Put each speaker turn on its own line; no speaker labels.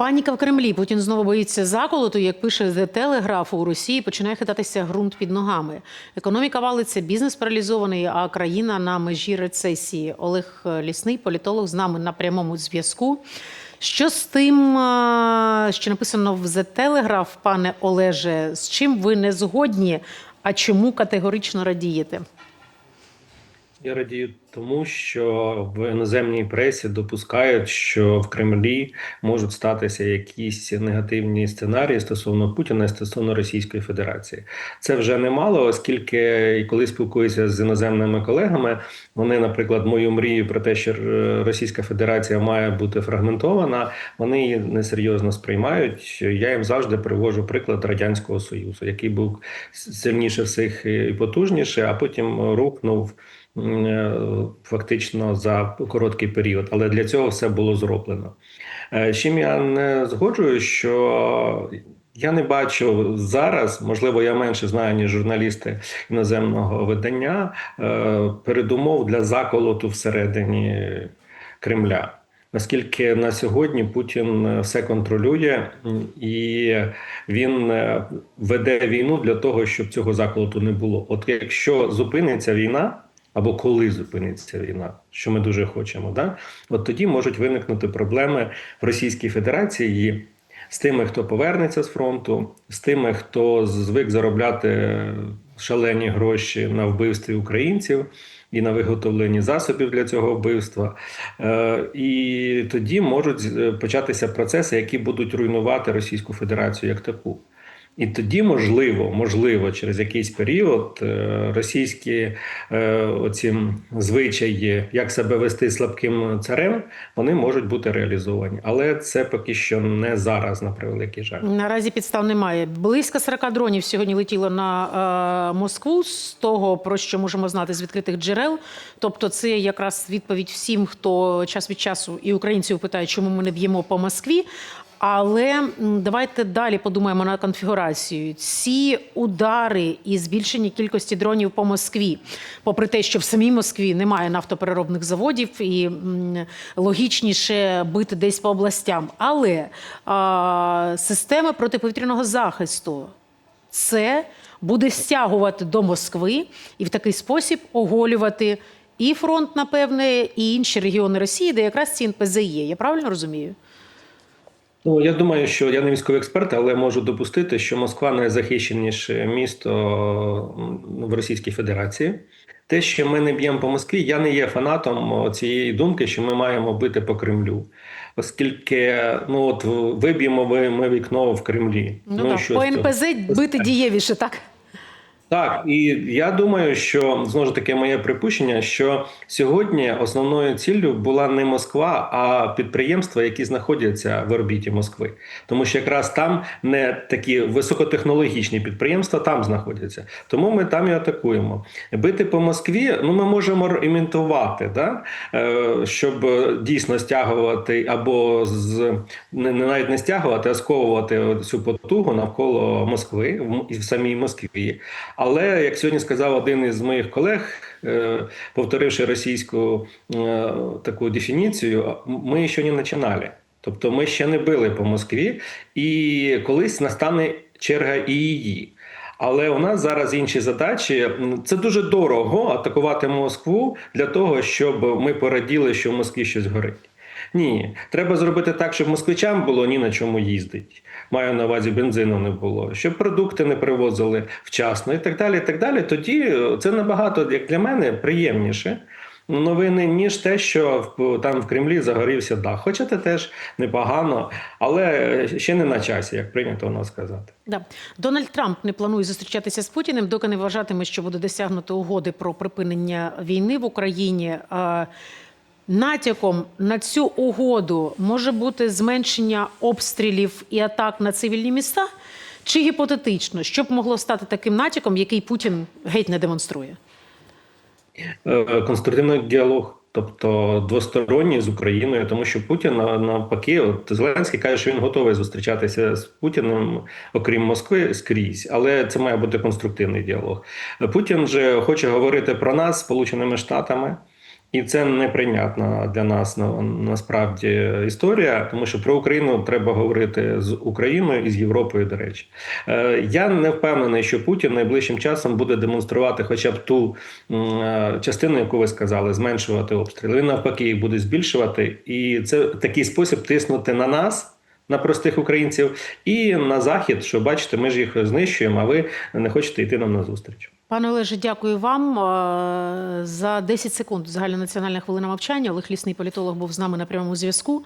Паніка в Кремлі. Путін знову боїться заколоту. Як пише The Telegraph, у Росії починає хитатися ґрунт під ногами. Економіка валиться, бізнес паралізований, а країна на межі рецесії. Олег Лісний, політолог, з нами на прямому зв'язку. Що з тим, що написано в The Telegraph, пане Олеже, з чим ви не згодні, а чому категорично радієте?
Я радію тому, що в іноземній пресі допускають, що в Кремлі можуть статися якісь негативні сценарії стосовно Путіна і стосовно Російської Федерації. Це вже немало, оскільки коли спілкуюся з іноземними колегами, вони, наприклад, мою мрію про те, що Російська Федерація має бути фрагментована, вони її несерйозно сприймають. Я їм завжди привожу приклад радянського союзу, який був сильніше всіх і потужніше, а потім рухнув фактично за короткий період, але для цього все було зроблено. З чим я не згоджую, що я не бачу зараз, можливо, я менше знаю, ніж журналісти іноземного видання, передумов для заколоту всередині Кремля. Наскільки на сьогодні Путін все контролює і він веде війну для того, щоб цього заколоту не було. От якщо зупиниться війна, або коли зупиниться війна, що ми дуже хочемо, да? от тоді можуть виникнути проблеми в Російській Федерації з тими, хто повернеться з фронту, з тими, хто звик заробляти шалені гроші на вбивстві українців і на виготовленні засобів для цього вбивства. І тоді можуть початися процеси, які будуть руйнувати Російську Федерацію як таку. І тоді, можливо, можливо, через якийсь період російські оці звичаї, як себе вести слабким царем, вони можуть бути реалізовані. Але це поки що не зараз, на превеликий жаль.
Наразі підстав немає. Близько 40 дронів сьогодні летіло на е, Москву з того, про що можемо знати з відкритих джерел. Тобто, це якраз відповідь всім, хто час від часу і українців питає, чому ми не б'ємо по Москві. Але давайте далі подумаємо на конфігурацію. Ці удари і збільшення кількості дронів по Москві, попри те, що в самій Москві немає нафтопереробних заводів, і логічніше бити десь по областям. Але а, системи протиповітряного захисту це буде стягувати до Москви і в такий спосіб оголювати і фронт, напевне, і інші регіони Росії, де якраз ці НПЗ є. Я правильно розумію?
Ну, я думаю, що я не військовий експерт, але можу допустити, що Москва найзахищеніше місто в Російській Федерації. Те, що ми не б'ємо по Москві, я не є фанатом цієї думки, що ми маємо бити по Кремлю, оскільки ну от виб'ємо ми вікно в Кремлі.
Ну, ну так, по НПЗ бити дієвіше, так.
Так, і я думаю, що знову ж таки моє припущення, що сьогодні основною ціллю була не Москва, а підприємства, які знаходяться в орбіті Москви, тому що якраз там не такі високотехнологічні підприємства там знаходяться. Тому ми там і атакуємо. Бити по Москві, ну ми можемо імітувати, да? щоб дійсно стягувати або з не навіть не стягувати, а сковувати цю потугу навколо Москви і в самій Москві. Але як сьогодні сказав один із моїх колег, повторивши російську таку дефініцію, ми ще не починали. Тобто ми ще не били по Москві, і колись настане черга і її. Але у нас зараз інші задачі. Це дуже дорого атакувати Москву для того, щоб ми пораділи, що в Москві щось горить. Ні, треба зробити так, щоб москвичам було ні на чому їздити. Маю на увазі бензину не було, щоб продукти не привозили вчасно і так далі. і так далі. Тоді це набагато, як для мене, приємніше. Новини, ніж те, що там в Кремлі загорівся дах. Хоча це теж непогано, але ще не на часі, як прийнято у нас сказати.
Да. Дональд Трамп не планує зустрічатися з Путіним, доки не вважатиме, що буде досягнуто угоди про припинення війни в Україні. Натяком на цю угоду може бути зменшення обстрілів і атак на цивільні міста, чи гіпотетично, що б могло стати таким натяком, який Путін геть не демонструє?
Конструктивний діалог, тобто двосторонній з Україною, тому що Путін навпаки, от Зеленський каже, що він готовий зустрічатися з Путіним, окрім Москви, скрізь, але це має бути конструктивний діалог. Путін же хоче говорити про нас Сполученими Штатами. І це неприйнятна для нас на, насправді історія, тому що про Україну треба говорити з Україною і з Європою. До речі, е, я не впевнений, що Путін найближчим часом буде демонструвати хоча б ту е, частину, яку ви сказали, зменшувати обстріли. Він навпаки їх буде збільшувати, і це такий спосіб тиснути на нас. На простих українців і на захід, що бачите, ми ж їх знищуємо, а ви не хочете йти нам на зустріч.
Пане Олеже, дякую вам Е, за 10 секунд. Загальнонаціональна хвилина мовчання. Олег Лісний політолог був з нами на прямому зв'язку.